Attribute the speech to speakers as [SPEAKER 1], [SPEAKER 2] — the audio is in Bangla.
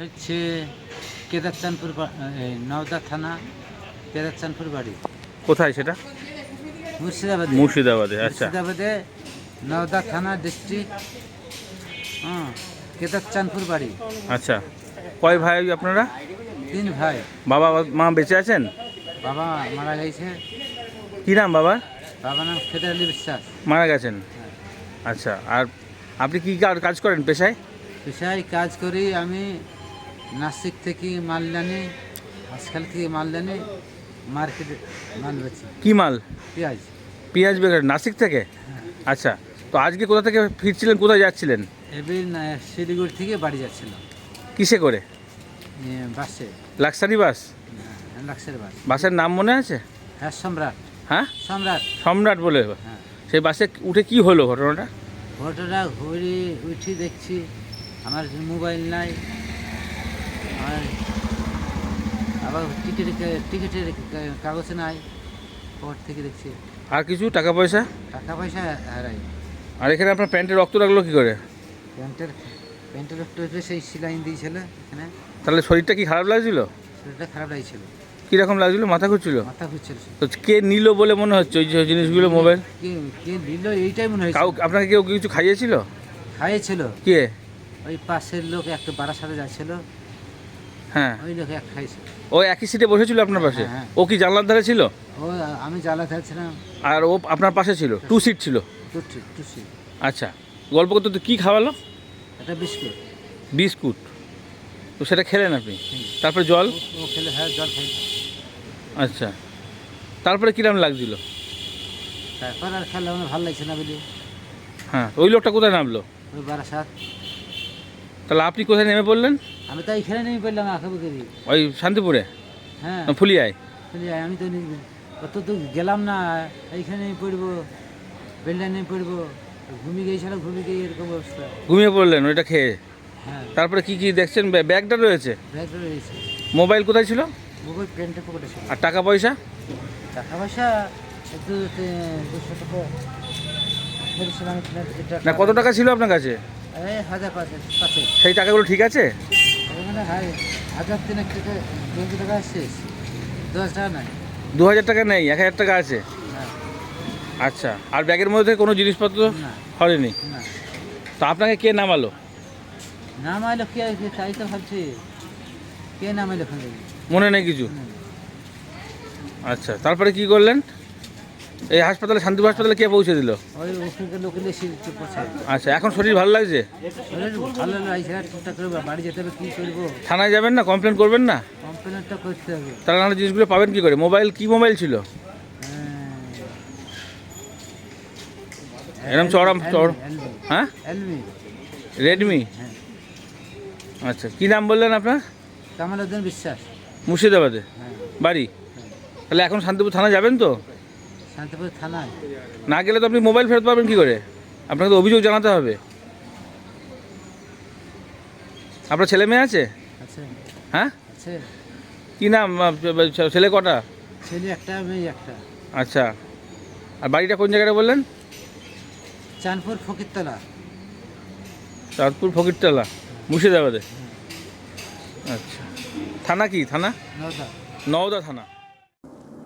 [SPEAKER 1] হচ্ছে কেদারচাঁদপুর নওদা থানা কেদারচাঁদপুর বাড়ি।
[SPEAKER 2] কোথায় সেটা?
[SPEAKER 1] মুর্শিদাবাদে।
[SPEAKER 2] মুর্শিদাবাদে আচ্ছা।
[SPEAKER 1] মুর্শিদাবাদে নওদা থানা ডিস্ট্রিক্ট হ্যাঁ কেদারচাঁদপুর বাড়ি।
[SPEAKER 2] আচ্ছা। কয় ভাই আপনারা?
[SPEAKER 1] তিন ভাই।
[SPEAKER 2] বাবা মা বেঁচে আছেন?
[SPEAKER 1] বাবা মারা গেছে।
[SPEAKER 2] কি নাম বাবা
[SPEAKER 1] বাবা নাম ফেদের আলী বিশ্বাস।
[SPEAKER 2] মারা গেছেন? আচ্ছা আর আপনি কি কাজ করেন পেশায়?
[SPEAKER 1] পেশায় কাজ করি আমি নাসিক থেকে মাল জানি আজকাল থেকে মাল জানি মার্কেটে মাল বেচি।
[SPEAKER 2] কি মাল?
[SPEAKER 1] পেঁয়াজ।
[SPEAKER 2] পেঁয়াজ বেকার নাসিক থেকে? আচ্ছা তো আজকে কোথা থেকে ফিরছিলেন কোথায় যাচ্ছিলেন?
[SPEAKER 1] এবার শিলিগুড়ি থেকে বাড়ি যাচ্ছিলাম।
[SPEAKER 2] কিসে করে?
[SPEAKER 1] এ, বাসে।
[SPEAKER 2] Luxury bus?
[SPEAKER 1] লাক্সের বাস।
[SPEAKER 2] বাসের নাম মনে আছে?
[SPEAKER 1] হ্যাঁ সম্রাট।
[SPEAKER 2] হ্যাঁ?
[SPEAKER 1] সম্রাট।
[SPEAKER 2] সম্রাট বলে।
[SPEAKER 1] হ্যাঁ।
[SPEAKER 2] সেই বাসে উঠে কি হলো ঘটনাটা?
[SPEAKER 1] ফটোটা ঘুরে উঠি দেখছি আমার মোবাইল নাই আবার টিকিট টিকিটের কাগজ নাই পর থেকে দেখছি।
[SPEAKER 2] আর কিছু? টাকা পয়সা?
[SPEAKER 1] টাকা পয়সা হারাই।
[SPEAKER 2] আর এখানে আপনার প্যান্টে রক্ত লাগল কি করে?
[SPEAKER 1] প্যান্টের প্যান্টের একটু সেই সিলাইন দিয়েছিল এখানে।
[SPEAKER 2] তাহলে শরীরটা কি খারাপ লাগছিল?
[SPEAKER 1] শরীরটা খারাপ লাগছিল।
[SPEAKER 2] কীরকম লাগছিল? মাথা ঘুরছিল?
[SPEAKER 1] মাথা ঘুরছিল
[SPEAKER 2] তো কে নিল বলে মনে হচ্ছে ওই যে জিনিসগুলো মোবাইল?
[SPEAKER 1] কে কে দিল এইটাই মনে
[SPEAKER 2] কাউ
[SPEAKER 1] হয়েছে
[SPEAKER 2] আপনাকে কেউ কিছু খাইয়েছিল?
[SPEAKER 1] খাইয়েছিল।
[SPEAKER 2] কে?
[SPEAKER 1] ওই পাশের লোক একটা বাড়ার সাথে যাচ্ছিল।
[SPEAKER 2] হ্যাঁ।
[SPEAKER 1] ওই লোক এক খাইছে।
[SPEAKER 2] ও একই সিটে বসেছিল আপনার পাশে?
[SPEAKER 1] হ্যাঁ, হ্যাঁ।
[SPEAKER 2] ও কি জানলার ধারে ছিল?
[SPEAKER 1] ও আমি জ্বালা থাকছিলাম
[SPEAKER 2] আর ও আপনার পাশে ছিল? টু সিট ছিল?
[SPEAKER 1] টুসি টুসি
[SPEAKER 2] আচ্ছা। গল্প করতে তো কী খাওয়ালো?
[SPEAKER 1] একটা বিস্কুট।
[SPEAKER 2] বিস্কুট। তো সেটা খেলেন আপনি? তারপরে জল?
[SPEAKER 1] ও- ও খেলে হ্যাঁ জল খাই
[SPEAKER 2] আচ্ছা। তারপরে কিরম লাগছিল
[SPEAKER 1] তারপর আর খেলে আমার ভালো লাগছে না বলি।
[SPEAKER 2] হ্যাঁ ওই লোকটা কোথায় নামলো?
[SPEAKER 1] ওই বারাসাত।
[SPEAKER 2] তাহলে আপনি কোথায় নেমে পড়লেন?
[SPEAKER 1] আমি তো এইখানে নেমে পড়লাম আঁকা
[SPEAKER 2] ওই শান্তিপুরে?
[SPEAKER 1] হ্যাঁ।
[SPEAKER 2] ফুলিয়ায়?
[SPEAKER 1] বলি, আমি তো অত তো গেলাম না এইখানে নেমে পড়ব বেলডা নেমে পড়ব ঘুমিয়ে গিয়েছিলাম ঘুমিয়ে গিয়ে এরকম অবস্থা।
[SPEAKER 2] ঘুমিয়ে পড়লেন ওইটা খেয়ে?
[SPEAKER 1] হ্যাঁ।
[SPEAKER 2] তারপরে কি কি দেখছেন? ব্য- ব্যাগটা রয়েছে?
[SPEAKER 1] ব্যাগ রয়েছে।
[SPEAKER 2] মোবাইল কোথায় ছিল?
[SPEAKER 1] মোবাইল প্যান্টের পকেটে ছিল।
[SPEAKER 2] আর টাকা পয়সা?
[SPEAKER 1] টাকা পয়সা একটু দুশো টাকা।
[SPEAKER 2] না কত টাকা ছিল আপনার কাছে? সেই টাকাগুলো ঠিক আছে?
[SPEAKER 1] হাজার তিন এক টাকা দুশো টাকা শেষ। দশ টাকা নাই।
[SPEAKER 2] দু হাজার টাকা নেই এক হাজার টাকা আছে? আচ্ছা আর ব্যাগের মধ্যে কোনো জিনিসপত্র
[SPEAKER 1] না।
[SPEAKER 2] হয়নি
[SPEAKER 1] না।
[SPEAKER 2] তো আপনাকে কে নামালো?
[SPEAKER 1] নাম আইলো কে তাই তো ভাবছি। কে নাম আইলো ওখানে
[SPEAKER 2] মনে নেই কিছু? আচ্ছা তারপরে কি করলেন? এই হাসপাতালে শান্তি হাসপাতালে কে পৌঁছে দিল? আচ্ছা এখন শরীর ভালো লাগছে? থানায় যাবেন না? কমপ্লেন করবেন না? তারা নাহলে জিনিসগুলো পাবেন কি করে? মোবাইল কি মোবাইল ছিল? এরম চড়াম চড় হ্যাঁ? রেডমি
[SPEAKER 1] হ্যাঁ।
[SPEAKER 2] আচ্ছা কি নাম বললেন আপনার?
[SPEAKER 1] কামাল উদ্দিন বিশ্বাস।
[SPEAKER 2] মুর্শিদাবাদে?
[SPEAKER 1] হ্যাঁ।
[SPEAKER 2] বাড়ি? তাহলে এখন শান্তিপুর থানা যাবেন তো?
[SPEAKER 1] শান্তিপুর থানায়।
[SPEAKER 2] না গেলে তো আপনি মোবাইল ফেরত পাবেন কি করে? আপনাকে তো অভিযোগ জানাতে হবে। আপনার ছেলে মেয়ে আছে?
[SPEAKER 1] আছে।
[SPEAKER 2] হ্যাঁ?
[SPEAKER 1] আছে।
[SPEAKER 2] কি নাম? ছেলে কটা?
[SPEAKER 1] ছেলে একটা মেয়ে একটা।
[SPEAKER 2] আচ্ছা। আর বাড়িটা কোন জায়গাটা বললেন?
[SPEAKER 1] চাঁদপুর ফকিরতলা।
[SPEAKER 2] চাঁদপুর ফকিরতলা মুর্শিদাবাদে? আচ্ছা। থানা কি? থানা?
[SPEAKER 1] নওদা।
[SPEAKER 2] নওদা থানা।